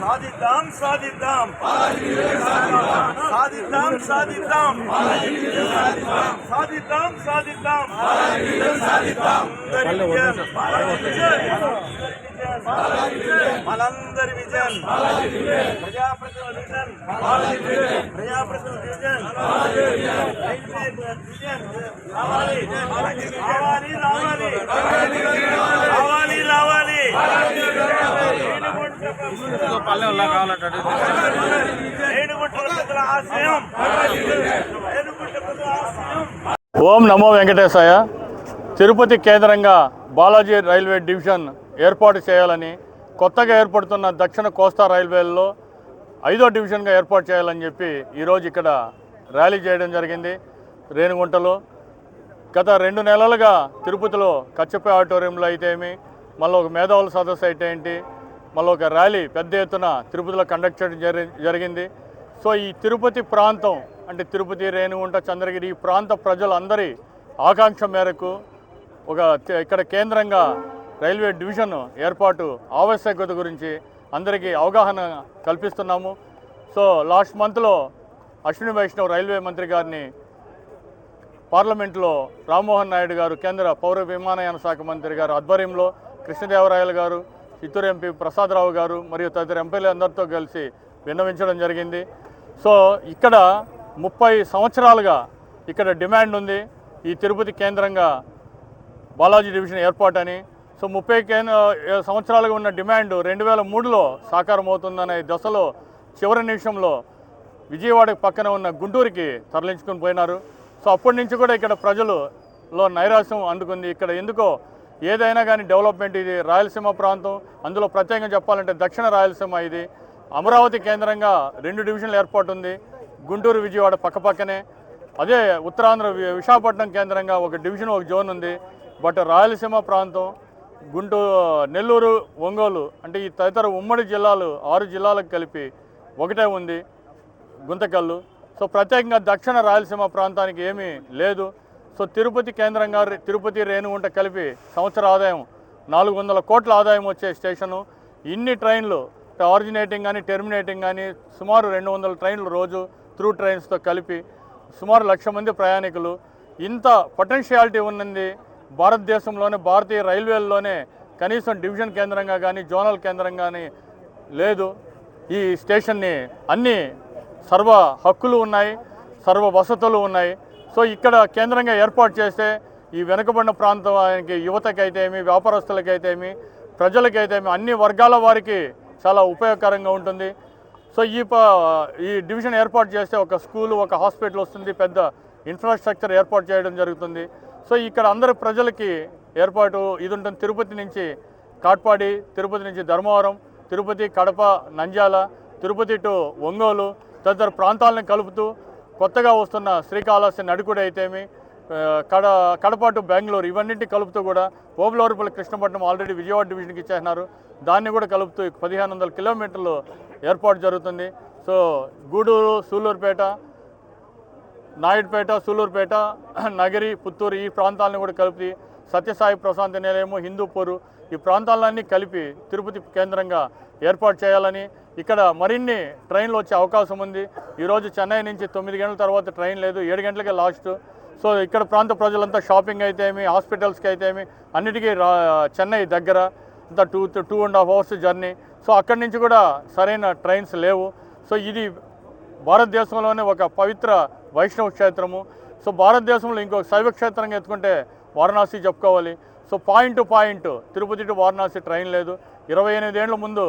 சாதித்தாம் சாதித்தாம். சாதித்தாம் சாதித்தாம். சாதித்தாம் சாதித்தாம். மலந்தர் விஜன் பிரஜாபிரதிநிதிஜன் பிரஜாபிரதிநிதிஜன் ஆவாரி ராவாரி ఓం నమో వెంకటేశాయ. తిరుపతి కేంద్రంగా Balaji railway division ఏర్పాటు చేయాలని కొత్తగా ఏర్పడుతున్న దక్షిణ కోస్తా రైల్వేల్లో ఐదో డివిజన్గా ఏర్పాటు చేయాలని చెప్పి ఈరోజు ఇక్కడ ర్యాలీ చేయడం జరిగింది. రేణిగుంటలో గత రెండు నెలలుగా తిరుపతిలో కచ్చపే ఆడిటోరియంలో అయితే ఏమి మళ్ళీ ఒక మేధావుల సదస్సు అయితే ఏంటి మళ్ళీ ఒక ర్యాలీ పెద్ద ఎత్తున తిరుపతిలో కండక్ట్ చేయడం జరిగింది. సో ఈ తిరుపతి ప్రాంతం అంటే తిరుపతి రేణుగుంట చంద్రగిరి ఈ ప్రాంత ప్రజలందరి ఆకాంక్ష మేరకు ఒక ఇక్కడ కేంద్రంగా రైల్వే డివిజన్ ఏర్పాటు ఆవశ్యకత గురించి అందరికీ అవగాహన కల్పిస్తున్నాము. సో లాస్ట్ మంత్లో అశ్విని వైష్ణవ్ రైల్వే మంత్రి గారిని పార్లమెంట్లో రామ్మోహన్ నాయుడు గారు కేంద్ర పౌర విమానయాన శాఖ మంత్రి గారు ఆధ్వర్యంలో కృష్ణదేవరాయలు గారు చిత్తూరు ఎంపీ ప్రసాదరావు గారు మరియు తదితర ఎంపీలు అందరితో కలిసి విన్నవించడం జరిగింది. సో ఇక్కడ ముప్పై సంవత్సరాలుగా ఇక్కడ డిమాండ్ ఉంది. ఈ తిరుపతి కేంద్రంగా బాలాజీ డివిజన్ అని సో ముప్పై కేంద్ర సంవత్సరాలుగా ఉన్న డిమాండ్ రెండు వేల మూడులో సాకారం అవుతుందనే దశలో చివరి నిమిషంలో విజయవాడ పక్కన ఉన్న గుంటూరుకి తరలించుకుని పోయినారు. సో అప్పటి నుంచి కూడా ఇక్కడ ప్రజలలో నైరాశ్యం అందుకుంది. ఇక్కడ ఎందుకో ఏదైనా కానీ డెవలప్మెంట్ ఇది రాయలసీమ ప్రాంతం. అందులో ప్రత్యేకంగా చెప్పాలంటే దక్షిణ రాయలసీమ ఇది. అమరావతి కేంద్రంగా రెండు డివిజన్లు ఏర్పాటు ఉంది. గుంటూరు విజయవాడ పక్కపక్కనే. అదే ఉత్తరాంధ్ర విశాఖపట్నం కేంద్రంగా ఒక డివిజన్ ఒక జోన్ ఉంది. బట్ రాయలసీమ ప్రాంతం గుంటూరు నెల్లూరు ఒంగోలు అంటే ఈ తదితర ఉమ్మడి జిల్లాలు ఆరు జిల్లాలకు కలిపి ఒకటే ఉంది గుంతకల్లు. సో ప్రత్యేకంగా దక్షిణ రాయలసీమ ప్రాంతానికి ఏమీ లేదు. సో తిరుపతి కేంద్రంగా తిరుపతి రేణుగుంట కలిపి సంవత్సర ఆదాయం నాలుగు వందల కోట్ల ఆదాయం వచ్చే స్టేషను. ఇన్ని ట్రైన్లు ఆరిజినేటింగ్ కానీ టెర్మినేటింగ్ కానీ సుమారు రెండు వందల ట్రైన్లు రోజు త్రూ ట్రైన్స్తో కలిపి సుమారు లక్ష మంది ప్రయాణికులు. ఇంత పొటెన్షియాలిటీ ఉన్నది భారతదేశంలోనే భారతీయ రైల్వేల్లోనే కనీసం డివిజన్ కేంద్రంగా కానీ జోనల్ కేంద్రంగా కానీ లేదు. ఈ స్టేషన్ని అన్ని సర్వ హక్కులు ఉన్నాయి సర్వ వసతులు ఉన్నాయి. సో ఇక్కడ కేంద్రంగా ఏర్పాటు చేస్తే ఈ వెనుకబడిన ప్రాంతానికి యువతకైతేమి వ్యాపారస్తులకైతేమి ప్రజలకైతేమి అన్ని వర్గాల వారికి చాలా ఉపయోగకరంగా ఉంటుంది. సో ఈ ఈ డివిజన్ ఏర్పాటు చేస్తే ఒక స్కూల్ ఒక హాస్పిటల్ వస్తుంది పెద్ద ఇన్ఫ్రాస్ట్రక్చర్ ఏర్పాటు చేయడం జరుగుతుంది. సో ఇక్కడ అందరు ప్రజలకి ఏర్పాటు ఇది ఉంటుంది తిరుపతి నుంచి కాట్పాడి తిరుపతి నుంచి ధర్మవరం తిరుపతి కడప నంద్యాల తిరుపతి టు ఒంగోలు తదితర ప్రాంతాలను కలుపుతూ కొత్తగా వస్తున్న శ్రీకాళహస్తి నడుకుడైతేమి కడ కడపాటు బెంగళూరు ఇవన్నింటి కలుపుతూ కూడా ఓబులవరపల్లి కృష్ణపట్నం ఆల్రెడీ విజయవాడ డివిజన్కి ఇచ్చేసినారు. దాన్ని కూడా కలుపుతూ పదిహేను వందల కిలోమీటర్లు ఏర్పాటు జరుగుతుంది. సో గూడూరు సూలూరుపేట నాయుడుపేట సూలూరుపేట నగరి పుత్తూరు ఈ ప్రాంతాలను కూడా కలిపి సత్యసాయి ప్రశాంతి నిలయము హిందూపూరు ఈ ప్రాంతాలన్నీ కలిపి తిరుపతి కేంద్రంగా ఏర్పాటు చేయాలని ఇక్కడ మరిన్ని ట్రైన్లు వచ్చే అవకాశం ఉంది. ఈరోజు చెన్నై నుంచి తొమ్మిది గంటల తర్వాత ట్రైన్ లేదు. ఏడు గంటలకే లాస్ట్. సో ఇక్కడ ప్రాంత ప్రజలంతా షాపింగ్ అయితేమి హాస్పిటల్స్కి అయితేమి అన్నిటికీ చెన్నై దగ్గర అంతా two two and half hours journey. So అక్కడి నుంచి కూడా సరైన ట్రైన్స్ లేవు. సో ఇది భారతదేశంలోనే ఒక పవిత్ర వైష్ణవ క్షేత్రము. సో భారతదేశంలో ఇంకొక శైవ క్షేత్రంగా ఎత్తుకుంటే వారణాసి చెప్పుకోవాలి. So point to point Tirupati to Varanasi train లేదు. ఇరవై ఎనిమిది ఏళ్ళ ముందు